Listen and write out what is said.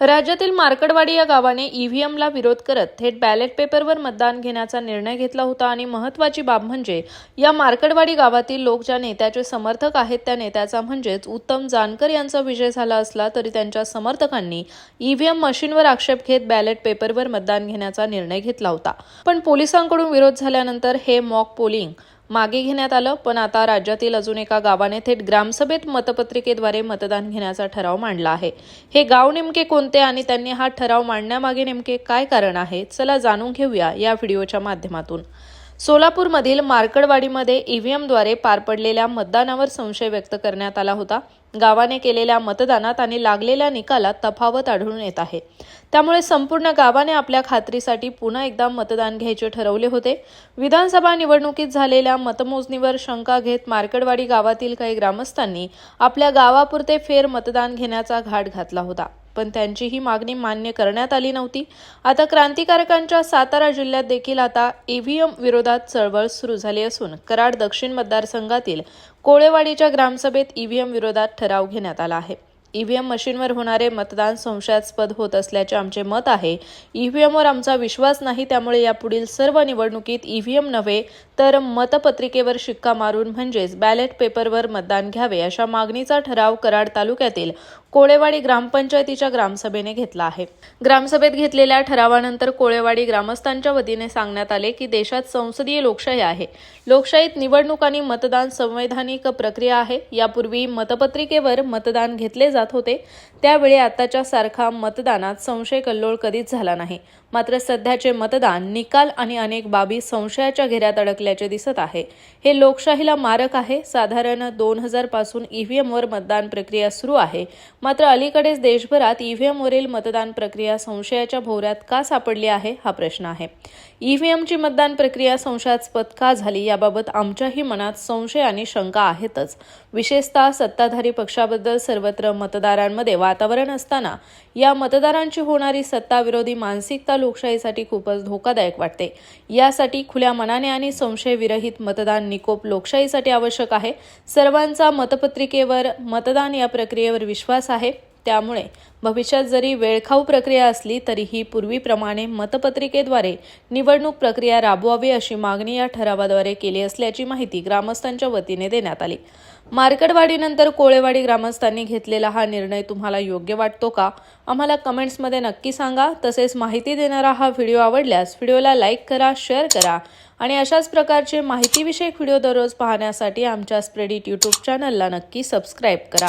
राज्यातील मार्कडवाडी या गावाने ईव्हीएमला विरोध करत थेट बॅलेट पेपरवर मतदान घेण्याचा निर्णय घेतला होता आणि महत्त्वाची बाब म्हणजे या मार्कडवाडी गावातील लोक ज्या नेत्याचे समर्थक आहेत त्या नेत्याचा म्हणजेच उत्तम जानकर यांचा विजय झाला असला तरी त्यांच्या समर्थकांनी ईव्हीएम मशीनवर आक्षेप घेत बॅलेट पेपरवर मतदान घेण्याचा निर्णय घेतला होता. पण पोलिसांकडून विरोध झाल्यानंतर हे मॉक पोलिंग मागे घेण्यात आलं पण आता राज्यातील अजून एका गावाने थेट ग्रामसभेत मतपत्रिकेद्वारे मतदान घेण्याचा ठराव मांडला आहे. हे गाव नेमके कोणते आणि त्यांनी हा ठराव मांडण्यामागे नेमके काय कारण आहे चला जाणून घेऊया या व्हिडिओच्या माध्यमातून. सोलापूरमधील मार्कडवाडीमध्ये ईव्हीएमद्वारे पार पडलेल्या मतदानावर संशय व्यक्त करण्यात आला होता. गावाने केलेल्या मतदानात आणि लागलेल्या निकालात तफावत आढळून येत आहे. त्यामुळे संपूर्ण गावाने आपल्या खात्रीसाठी पुन्हा एकदा मतदान घ्यायचे ठरवले होते. विधानसभा निवडणुकीत झालेल्या मतमोजणीवर शंका घेत मार्कडवाडी गावातील काही ग्रामस्थांनी आपल्या गावापुरते फेर मतदान घेण्याचा घाट घातला होता. पण त्यांची ही मागणी मान्य करण्यात आली नव्हती. आता क्रांतिकारकांच्या सातारा जिल्ह्यात देखील आता ईव्हीएम विरोधात चळवळ सुरू झाली असून कराड दक्षिण मतदारसंघातील कोळेवाडीच्या ग्रामसभेत ईव्हीएम विरोधात ठराव घेण्यात आला आहे. ईव्हीएम मशीनवर होणारे मतदान संशयास्पद होत असल्याचे आमचे मत आहे. ईव्हीएमवर आमचा विश्वास नाही त्यामुळे यापुढील सर्व निवडणुकीत ईव्हीएम नव्हे तर मतपत्रिकेवर शिक्का मारून म्हणजेच बॅलेट पेपरवर मतदान घ्यावे अशा मागणीचा ठराव कराड तालुक्यातील कोळेवाडी ग्रामपंचायतीच्या ग्रामसभेने घेतला आहे. ग्रामसभेत घेतलेल्या ठरावानंतर कोळेवाडी ग्रामस्थांच्या वतीने सांगण्यात आले की देशात संसदीय लोकशाही आहे. लोकशाहीत निवडणूक आणि मतदान संवैधानिक प्रक्रिया आहे. यापूर्वी मतपत्रिकेवर मतदान घेतले जात होते. त्यावेळी आताच्या सारखा मतदानात संशय कल्लोळ कधीच झाला नाही. मात्र सध्याचे मतदान निकाल आणि अनेक बाबी संशयाच्या घेऱ्यात अडकल्याचे दिसत आहे. हे लोकशाहीला मारक आहे. साधारण दोन हजारपासून ईव्हीएमवर मतदान प्रक्रिया सुरू आहे. मात्र अलीकडेच देशभरात ईव्हीएमवरील मतदान प्रक्रिया संशयाच्या भोवऱ्यात का सापडली आहे हा प्रश्न आहे. ईव्हीएमची मतदान प्रक्रिया संशयास्पद का झाली याबाबत आमच्याही मनात संशय आणि शंका आहेतच. विशेषतः सत्ताधारी पक्षाबद्दल सर्वत्र मत मतदारांमध्ये वातावरण असताना या मतदारांची होणारी सत्ताविरोधी मानसिकता लोकशाहीसाठी खूपच धोकादायक वाटते. यासाठी खुल्या मनाने आणि संशयविरहित मतदान निकोप लोकशाहीसाठी आवश्यक आहे. सर्वांचा मतपत्रिकेवर मतदान या प्रक्रियेवर विश्वास आहे. त्यामुळे भविष्यात जरी वेळखाऊ प्रक्रिया असली तरीही पूर्वीप्रमाणे मतपत्रिकेद्वारे निवडणूक प्रक्रिया राबवावी अशी मागणी या ठरावाद्वारे केली असल्याची माहिती ग्रामस्थांच्या वतीने देण्यात आली. मार्कडवाडीनंतर कोळेवाडी ग्रामस्थांनी घेतलेला हा निर्णय तुम्हाला योग्य वाटतो का? आम्हाला कमेंट्समध्ये नक्की सांगा. तसेच माहिती देणारा हा व्हिडिओ आवडल्यास व्हिडिओला लाईक करा शेअर करा आणि अशाच प्रकारचे माहितीविषयक व्हिडिओ दररोज पाहण्यासाठी आमच्या स्प्रेडिट यूट्यूब चॅनलला नक्की सबस्क्राईब करा.